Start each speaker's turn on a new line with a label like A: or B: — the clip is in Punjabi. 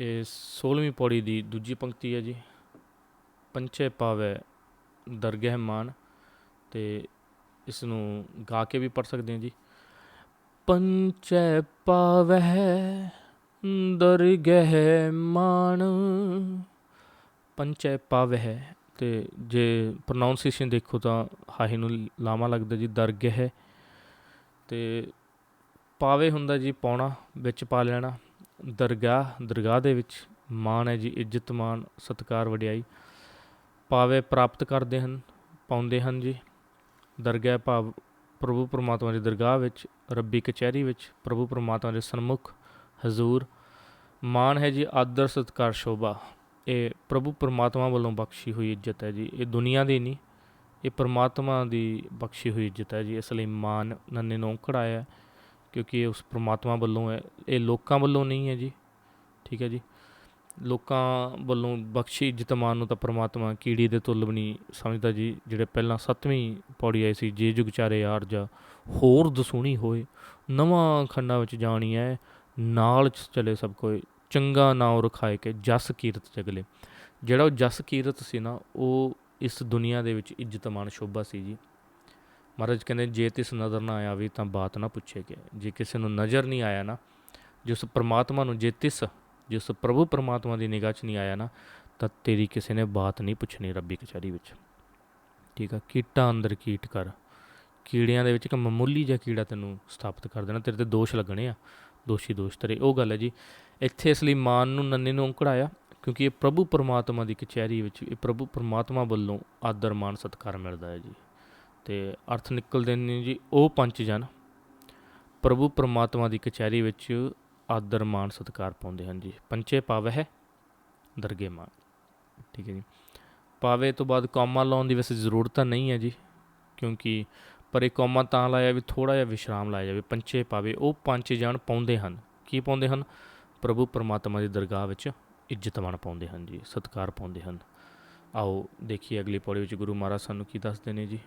A: ਇਹ 16ਵੀਂ ਪੌੜੀ ਦੀ ਦੂਜੀ ਪੰਕਤੀ ਹੈ ਜੀ। ਪੰਚੇ ਪਾਵੇ ਦਰਗਹਿ ਮਾਨ ਤੇ ਇਸ ਨੂੰ ਗਾ ਕੇ ਵੀ ਪੜ ਸਕਦੇ ਹਾਂ ਜੀ। ਪੰਚੈ ਪਾਵਹਿ ਦਰਗਹਿ ਮਾਨ। ਪੰਚੈ ਪਾਵਹਿ ਤੇ ਜੇ ਪ੍ਰੋਨਾਂਸੀਏਸ਼ਨ ਦੇਖੋ ਤਾਂ ਹਾਹੇ ਨੂੰ ਲਾਮਾ ਲੱਗਦਾ ਜੀ, ਦਰਗਹਿ ਤੇ ਪਾਵੇ ਹੁੰਦਾ ਜੀ ਪਾਉਣਾ ਵਿੱਚ ਪਾ ਲੈਣਾ। ਦਰਗਾਹ ਦਰਗਾਹ ਦੇ ਵਿੱਚ ਮਾਣ ਹੈ ਜੀ, ਇੱਜ਼ਤ ਮਾਣ ਸਤਿਕਾਰ ਵਡਿਆਈ। ਪਾਵੇ ਪ੍ਰਾਪਤ ਕਰਦੇ ਹਨ, ਪਾਉਂਦੇ ਹਨ ਜੀ। ਦਰਗਾਹ ਭਾਵ ਪ੍ਰਭੂ ਪਰਮਾਤਮਾ ਦੀ ਦਰਗਾਹ ਵਿੱਚ, ਰੱਬੀ ਕਚਹਿਰੀ ਵਿੱਚ ਪ੍ਰਭੂ ਪਰਮਾਤਮਾ ਦੇ ਸਨਮੁਖ ਹਜ਼ੂਰ। ਮਾਣ ਹੈ ਜੀ, ਆਦਰ, ਸਤਿਕਾਰ, ਸ਼ੋਭਾ। ਇਹ ਪ੍ਰਭੂ ਪਰਮਾਤਮਾ ਵੱਲੋਂ ਬਖਸ਼ੀ ਹੋਈ ਇੱਜ਼ਤ ਹੈ ਜੀ। ਇਹ ਦੁਨੀਆ ਦੀ ਨਹੀਂ, ਇਹ ਪਰਮਾਤਮਾ ਦੀ ਬਖਸ਼ੀ ਹੋਈ ਇੱਜ਼ਤ ਹੈ ਜੀ। ਇਸ ਲਈ ਮਾਣ ਨੰਨੇ ਨੂੰ ਕੜਾਇਆ ਹੈ। ਕਿਉਂਕਿ ਇਹ ਉਸ ਪ੍ਰਮਾਤਮਾ ਵੱਲੋਂ ਹੈ, ਇਹ ਲੋਕਾਂ ਵੱਲੋਂ ਨਹੀਂ ਹੈ ਜੀ, ਠੀਕ ਹੈ ਜੀ। ਲੋਕਾਂ ਵੱਲੋਂ ਬਖਸ਼ੀ ਇੱਜ਼ਤ ਨੂੰ ਤਾਂ ਪ੍ਰਮਾਤਮਾ ਕੀੜੀ ਦੇ ਤੁੱਲ ਵੀ ਨਹੀਂ ਸਮਝਦਾ ਜੀ, ਜਿਹੜੇ ਪਹਿਲਾਂ ਸੱਤਵੀਂ ਪੌੜੀ ਆਈ ਸੀ, ਜੇ ਜੁਗ ਚਾਰੇ ਯਾਰ ਜਾ, ਹੋਰ ਦਸੂਣੀ ਹੋਏ, ਨਵਾਂ ਖੰਡਾਂ ਵਿੱਚ ਜਾਣੀ ਹੈ, ਨਾਲ ਚਲੇ ਸਭ ਕੋਈ ਚੰਗਾ ਨਾਉ ਰਖਾਏ ਕੇ ਜਸ ਕੀਰਤ ਜਗਲੇ। ਜਿਹੜਾ ਉਹ ਜਸ ਕੀਰਤ ਸੀ ਨਾ, ਉਹ ਇਸ ਦੁਨੀਆ ਦੇ ਵਿੱਚ ਇੱਜ਼ਤਮਾਨ ਸ਼ੋਭਾ ਸੀ ਜੀ। ਮਹਾਰਾਜ ਕਹਿੰਦੇ, ਜੇ ਤਿਸ ਨਜ਼ਰ ਨਾ ਆਇਆ ਵੀ ਤਾਂ ਬਾਤ ਨਾ ਪੁੱਛੇ ਗਿਆ ਜੇ ਕਿਸੇ ਨੂੰ ਨਜ਼ਰ ਨਹੀਂ ਆਇਆ ਨਾ ਜਿਸ ਪਰਮਾਤਮਾ ਨੂੰ, ਜੇ ਤਿਸ ਜਿਸ ਪ੍ਰਭੂ ਪਰਮਾਤਮਾ ਦੀ ਨਿਗਾਹ 'ਚ ਨਹੀਂ ਆਇਆ ਨਾ, ਤਾਂ ਤੇਰੀ ਕਿਸੇ ਨੇ ਬਾਤ ਨਹੀਂ ਪੁੱਛਣੀ ਰੱਬੀ ਕਚਹਿਰੀ ਵਿੱਚ। ਠੀਕ ਆ? ਕੀਟਾਂ ਅੰਦਰ ਕੀਟ ਕਰ। ਕੀੜਿਆਂ ਦੇ ਵਿੱਚ ਇੱਕ ਮਾਮੂਲੀ ਜਿਹਾ ਕੀੜਾ ਤੈਨੂੰ ਸਥਾਪਿਤ ਕਰ ਦੇਣਾ। ਤੇਰੇ ਤੇ ਦੋਸ਼ ਲੱਗਣੇ ਆ। ਦੋਸ਼ੀ ਦੋਸ਼ ਤੇਰੇ। ਉਹ ਗੱਲ ਹੈ ਜੀ, ਇੱਥੇ ਇਸ ਲਈ ਮਾਨ ਨੂੰ, ਨੰਨੇ ਨੂੰ ਔਂਕੜਾਇਆ ਕਿਉਂਕਿ ਇਹ ਪ੍ਰਭੂ ਪਰਮਾਤਮਾ ਦੀ ਕਚਹਿਰੀ ਵਿੱਚ, ਇਹ ਪ੍ਰਭੂ ਪਰਮਾਤਮਾ ਵੱਲੋਂ ਆਦਰ ਮਾਨ ਸਤਿਕਾਰ ਮਿਲਦਾ ਹੈ ਜੀ। ਤੇ ਅਰਥ ਨਿਕਲਦੇ ਨੇ ਜੀ, ਉਹ ਪੰਜ ਜਨ ਪ੍ਰਭੂ ਪਰਮਾਤਮਾ ਦੀ ਕਚਹਿਰੀ ਵਿੱਚ ਆਦਰ ਮਾਨ ਸਤਿਕਾਰ ਪਾਉਂਦੇ ਹਨ ਜੀ। ਪੰਚੇ ਪਾਵਹਿ ਦਰਗੇ ਮਾਨ। ਠੀਕ ਹੈ ਜੀ। ਪਾਵੇ ਤੋਂ ਬਾਅਦ ਕੌਮਾ ਲਾਉਣ ਦੀ ਵੈਸੇ ਜ਼ਰੂਰਤ ਤਾਂ ਨਹੀਂ ਹੈ ਜੀ, ਕਿਉਂਕਿ ਪਰ ਇਹ ਕੌਮਾ ਤਾਂ ਲਾਇਆ ਵੀ ਥੋੜਾ ਜਿਹਾ ਵਿਸ਼ਰਾਮ ਲਾਇਆ ਜਾਵੇ ਪੰਚੇ ਪਾਵੇ, ਉਹ ਪੰਜ ਜਣ ਪਾਉਂਦੇ ਹਨ। ਕੀ ਪਾਉਂਦੇ ਹਨ? ਪ੍ਰਭੂ ਪਰਮਾਤਮਾ ਦੀ ਦਰਗਾਹ ਵਿੱਚ ਇੱਜ਼ਤ ਮਾਣ ਪਾਉਂਦੇ ਹਨ ਜੀ, ਸਤਿਕਾਰ ਪਾਉਂਦੇ ਹਨ। ਆਓ ਦੇਖੀਏ ਅਗਲੀ ਪੌੜੀ ਵਿੱਚ ਗੁਰੂ ਮਹਾਰਾਜ ਸਾਨੂੰ ਕੀ ਦੱਸਦੇ ਨੇ ਜੀ।